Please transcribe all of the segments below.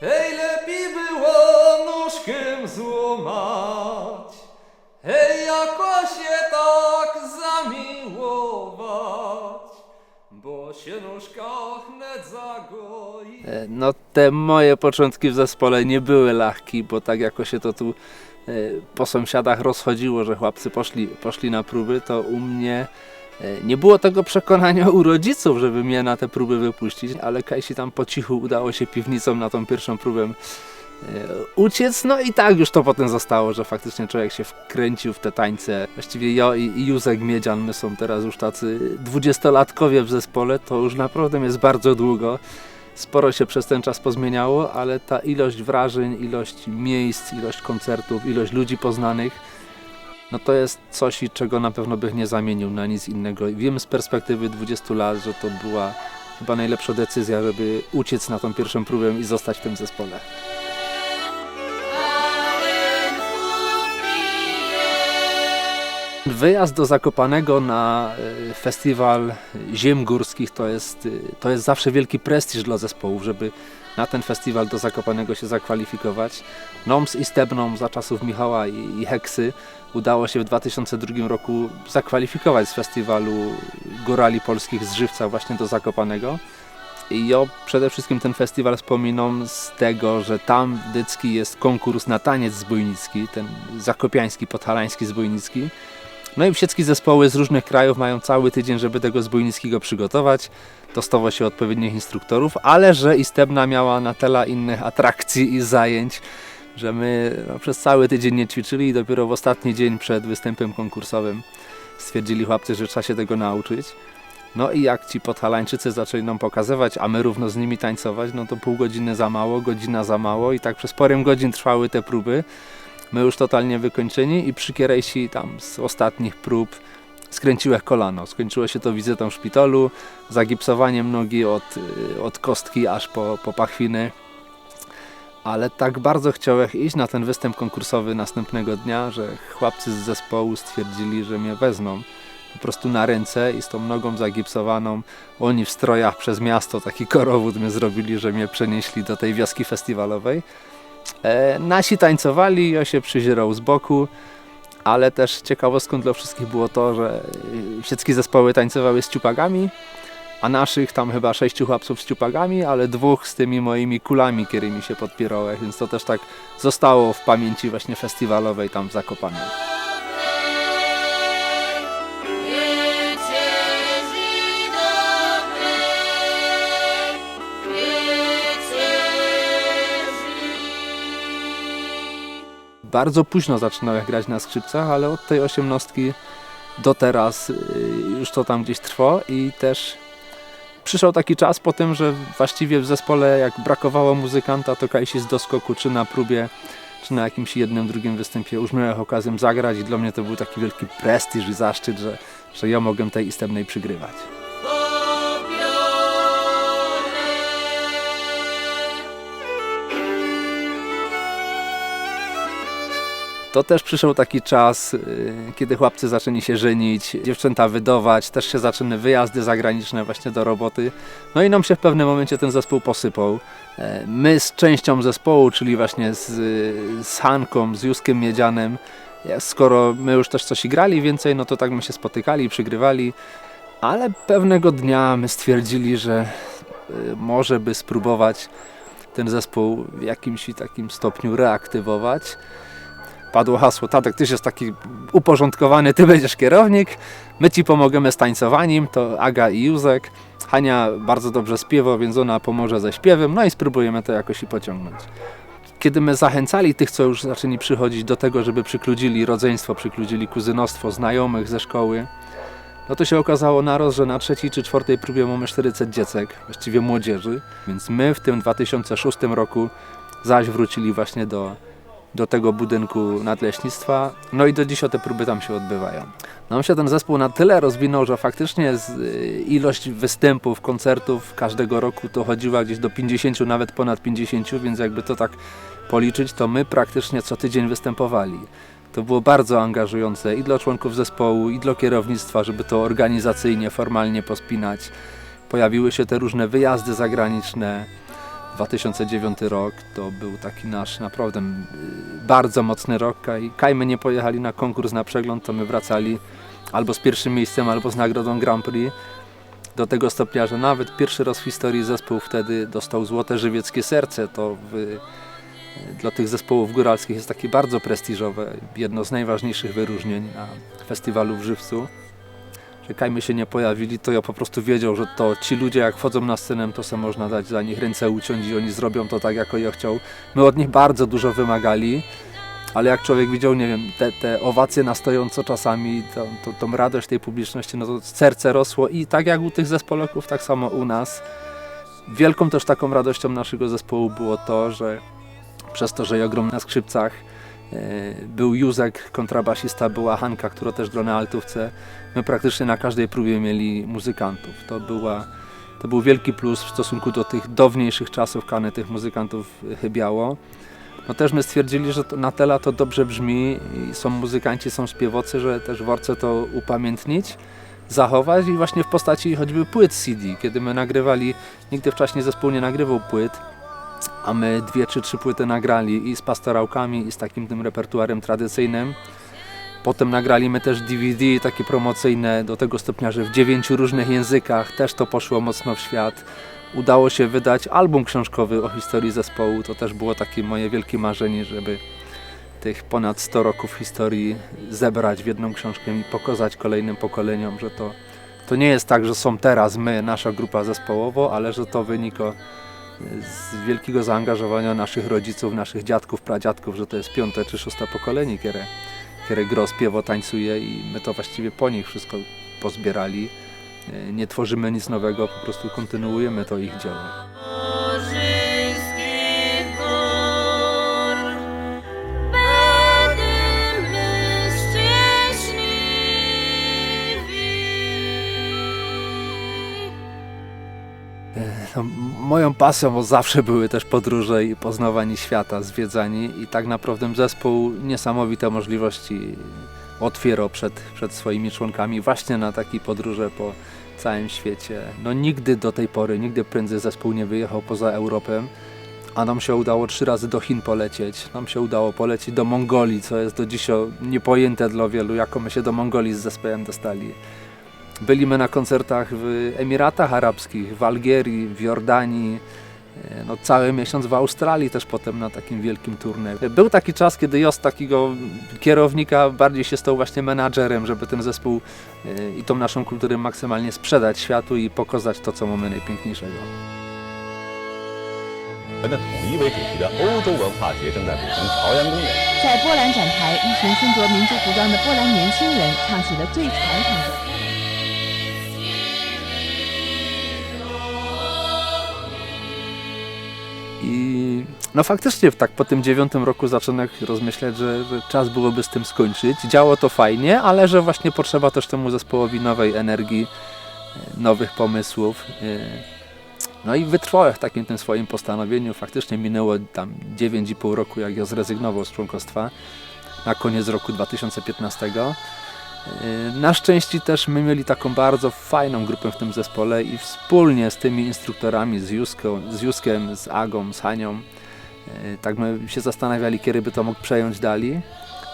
Hej, lepiej było nóżkę złamać. Hej, jakoś się tak zamiłować, bo się nóżka wnet zagoi. E, No te moje początki w zespole nie były lachki, bo tak jako się to tu e, po sąsiadach rozchodziło, że chłopcy poszli, poszli na próby, to u mnie nie było tego przekonania u rodziców, żeby mnie na te próby wypuścić, ale Kajsi tam po cichu udało się piwnicą na tą pierwszą próbę e, uciec, no i tak już to potem zostało, że faktycznie człowiek się wkręcił w te tańce. Właściwie ja i Józek Miedzian, my są teraz już tacy dwudziestolatkowie w zespole, to już naprawdę jest bardzo długo. Sporo się przez ten czas pozmieniało, ale ta ilość wrażeń, ilość miejsc, ilość koncertów, ilość ludzi poznanych, no to jest coś, czego na pewno bych nie zamienił na nic innego. Wiem z perspektywy 20 lat, że to była chyba najlepsza decyzja, żeby uciec na tą pierwszą próbę i zostać w tym zespole. Wyjazd do Zakopanego na e, festiwal ziem górskich to jest, e, to jest zawsze wielki prestiż dla zespołów, żeby na ten festiwal do Zakopanego się zakwalifikować. Noms i Stebnom za czasów Michała i, Heksy udało się w 2002 roku zakwalifikować z festiwalu Górali Polskich z Żywca właśnie do Zakopanego. I ja przede wszystkim ten festiwal wspominam z tego, że tam w Dycki jest konkurs na taniec zbójnicki, ten zakopiański, podhalański zbójnicki. No i wszystkie zespoły z różnych krajów mają cały tydzień, żeby tego zbójnickiego przygotować. Dostało się odpowiednich instruktorów, ale że Istebna miała na tyle innych atrakcji i zajęć, że my no, przez cały tydzień nie ćwiczyli i dopiero w ostatni dzień przed występem konkursowym stwierdzili chłopcy, że trzeba się tego nauczyć. No i jak ci podhalańczycy zaczęli nam pokazywać, a my równo z nimi tańcować, no to pół godziny za mało, godzina za mało i tak przez parę godzin trwały te próby. My już totalnie wykończeni i przy Kierejsi tam z ostatnich prób skręciłeś kolano. Skończyło się to wizytą w szpitalu, zagipsowaniem nogi od, y, od kostki aż po, po pachwiny. Ale tak bardzo chciałem iść na ten występ konkursowy następnego dnia, że chłopcy z zespołu stwierdzili, że mnie wezmą po prostu na ręce i z tą nogą zagipsowaną. Oni w strojach przez miasto taki korowód mnie zrobili, że mnie przenieśli do tej wioski festiwalowej. E, nasi tańcowali, ja się przyzierał z boku, ale też ciekawostką dla wszystkich było to, że y, wszystkie zespoły tańcowały z ciupagami, a naszych tam chyba sześciu chłopców z ciupagami, ale dwóch z tymi moimi kulami, którymi się podpierałem, więc to też tak zostało w pamięci właśnie festiwalowej tam w Zakopanem. Bardzo późno zaczynałem grać na skrzypcach, ale od tej osiemnastki do teraz y, już to tam gdzieś trwa i też przyszedł taki czas po tym, że właściwie w zespole jak brakowało muzykanta, to Kajsi z doskoku czy na próbie, czy na jakimś jednym, drugim występie już miałem okazję zagrać i dla mnie to był taki wielki prestiż i zaszczyt, że, że ja mogłem tej istebnej przygrywać. To też przyszedł taki czas, y, kiedy chłopcy zaczęli się żenić, dziewczęta wydawać, też się zaczęły wyjazdy zagraniczne właśnie do roboty. No i nam się w pewnym momencie ten zespół posypał. E, My z częścią zespołu, czyli właśnie z, z Hanką, z Juskiem Miedzianem, ja- skoro my już też coś grali więcej, no to tak my się spotykali, przygrywali, ale pewnego dnia my stwierdzili, że y, może by spróbować ten zespół w jakimś takim stopniu reaktywować padło hasło, tatek, tyś jest taki uporządkowany, ty będziesz kierownik, my ci pomogemy z tańcowaniem, to Aga i Józek. Hania bardzo dobrze śpiewa, więc ona pomoże ze śpiewem, no i spróbujemy to jakoś i pociągnąć. Kiedy my zachęcali tych, co już zaczęli przychodzić do tego, żeby przykludzili rodzeństwo, przykludzili kuzynostwo, znajomych ze szkoły, no to się okazało naraz, że na trzeciej czy czwartej próbie mamy 400 dziecek, właściwie młodzieży, więc my w tym 2006 roku zaś wrócili właśnie do, do tego budynku nadleśnictwa. No i do dzisiaj te próby tam się odbywają. Nam się ten zespół na tyle rozwinął, że faktycznie y, ilość występów, koncertów każdego roku to chodziła gdzieś do 50, nawet ponad 50, więc jakby to tak policzyć, to my praktycznie co tydzień występowali. To było bardzo angażujące i dla członków zespołu, i dla kierownictwa, żeby to organizacyjnie, formalnie pospinać. Pojawiły się te różne wyjazdy zagraniczne. 2009 rok to był taki nasz naprawdę y, bardzo mocny rok. Kaj- Kajmy nie pojechali na konkurs na przegląd, to my wracali albo z pierwszym miejscem, albo z nagrodą Grand Prix. Do tego stopnia, że nawet pierwszy raz w historii zespół wtedy dostał Złote Żywieckie Serce. To w, dla tych zespołów góralskich jest takie bardzo prestiżowe, jedno z najważniejszych wyróżnień na festiwalu w Żywcu. Że Kajmy się nie pojawili, to ja po prostu wiedział, że to ci ludzie jak wchodzą na scenę, to sobie można dać za nich ręce uciąć i oni zrobią to tak, jak ja chciał. My od nich bardzo dużo wymagali, ale jak człowiek widział, nie wiem, te, te owacje na stojąco czasami, tą, tą, tą radość tej publiczności, no to serce rosło i tak jak u tych zespołoków, tak samo u nas. Wielką też taką radością naszego zespołu było to, że przez to, że ja grom na skrzypcach, był Józek, kontrabasista, była Hanka, która też gra na altówce. My praktycznie na każdej próbie mieli muzykantów. To, była, to był wielki plus w stosunku do tych dawniejszych czasów, kany tych muzykantów chybiało. No też my stwierdzili, że to, na tela to dobrze brzmi i są muzykanci, są śpiewocy, że też warto to upamiętnić, zachować i właśnie w postaci choćby płyt CD. Kiedy my nagrywali, nigdy wcześniej zespół nie nagrywał płyt, a my dwie czy trzy płyty nagrali i z pastorałkami i z takim tym repertuarem tradycyjnym. Potem nagraliśmy też DVD takie promocyjne do tego stopnia, że w dziewięciu różnych językach też to poszło mocno w świat. Udało się wydać album książkowy o historii zespołu. To też było takie moje wielkie marzenie, żeby tych ponad 100 roków historii zebrać w jedną książkę i pokazać kolejnym pokoleniom, że to, to nie jest tak, że są teraz my, nasza grupa zespołowo, ale że to wynika z wielkiego zaangażowania naszych rodziców, naszych dziadków, pradziadków, że to jest piąte czy szóste pokolenie, które, które gro śpiewo tańcuje i my to właściwie po nich wszystko pozbierali. Nie tworzymy nic nowego, po prostu kontynuujemy to ich dzieło. No, moją pasją od zawsze były też podróże i poznawanie świata, zwiedzanie i tak naprawdę zespół niesamowite możliwości otwierał przed, przed swoimi członkami właśnie na takie podróże po całym świecie. No nigdy do tej pory, nigdy prędzej zespół nie wyjechał poza Europę, a nam się udało trzy razy do Chin polecieć. Nam się udało polecieć do Mongolii, co jest do dzisiaj niepojęte dla wielu, jako my się do Mongolii z zespołem dostali. Byliśmy na koncertach w Emiratach Arabskich, w Algierii, w Jordanii, e, no, cały miesiąc w Australii też potem na takim wielkim turnie. Był taki czas, kiedy ja z takiego kierownika bardziej się stał właśnie menadżerem, żeby ten zespół e, i tą naszą kulturę maksymalnie sprzedać światu i pokazać to, co mamy najpiękniejszego. 的统一为主题的欧洲文化节正在北京朝阳公园。在波兰展台，一群身着民族服装的波兰年轻人唱起了最传统的。 No faktycznie tak po tym dziewiątym roku zacząłem rozmyślać, że, że czas byłoby z tym skończyć. Działo to fajnie, ale że właśnie potrzeba też temu zespołowi nowej energii, e, nowych pomysłów. e, No i wytrwałem w takim tym swoim postanowieniu. Faktycznie minęło tam 9,5 roku, jak ja zrezygnował z członkostwa na koniec roku 2015. E, Na szczęście też my mieli taką bardzo fajną grupę w tym zespole i wspólnie z tymi instruktorami, z, Juską, z Juskiem, z Agą, z Hanią, tak my się zastanawiali, kiedy by to mógł przejąć dali.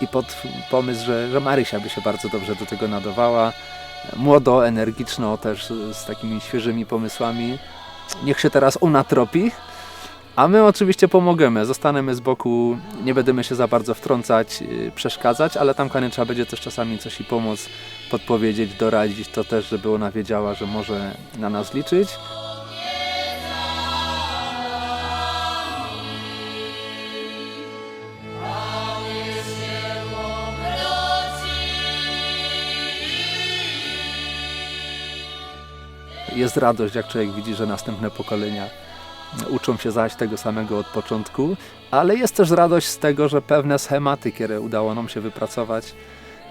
I pod pomysł, że, że Marysia by się bardzo dobrze do tego nadawała, młodo, energiczno, też z takimi świeżymi pomysłami. Niech się teraz unatropi, a my oczywiście pomogemy, zostanemy z boku, nie będziemy się za bardzo wtrącać, yy, przeszkadzać, ale tam trzeba będzie też czasami coś i pomóc, podpowiedzieć, doradzić, to też, żeby ona wiedziała, że może na nas liczyć. Jest radość, jak człowiek widzi, że następne pokolenia uczą się zaś tego samego od początku, ale jest też radość z tego, że pewne schematy, które udało nam się wypracować,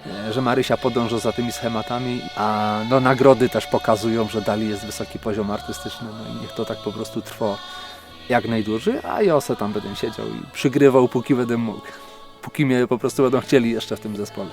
e, że Marysia podąża za tymi schematami, a no, nagrody też pokazują, że dalej jest wysoki poziom artystyczny, no i niech to tak po prostu trwa jak najdłużej, a ja se tam będę siedział i przygrywał, póki będę mógł, póki mnie po prostu będą chcieli jeszcze w tym zespole.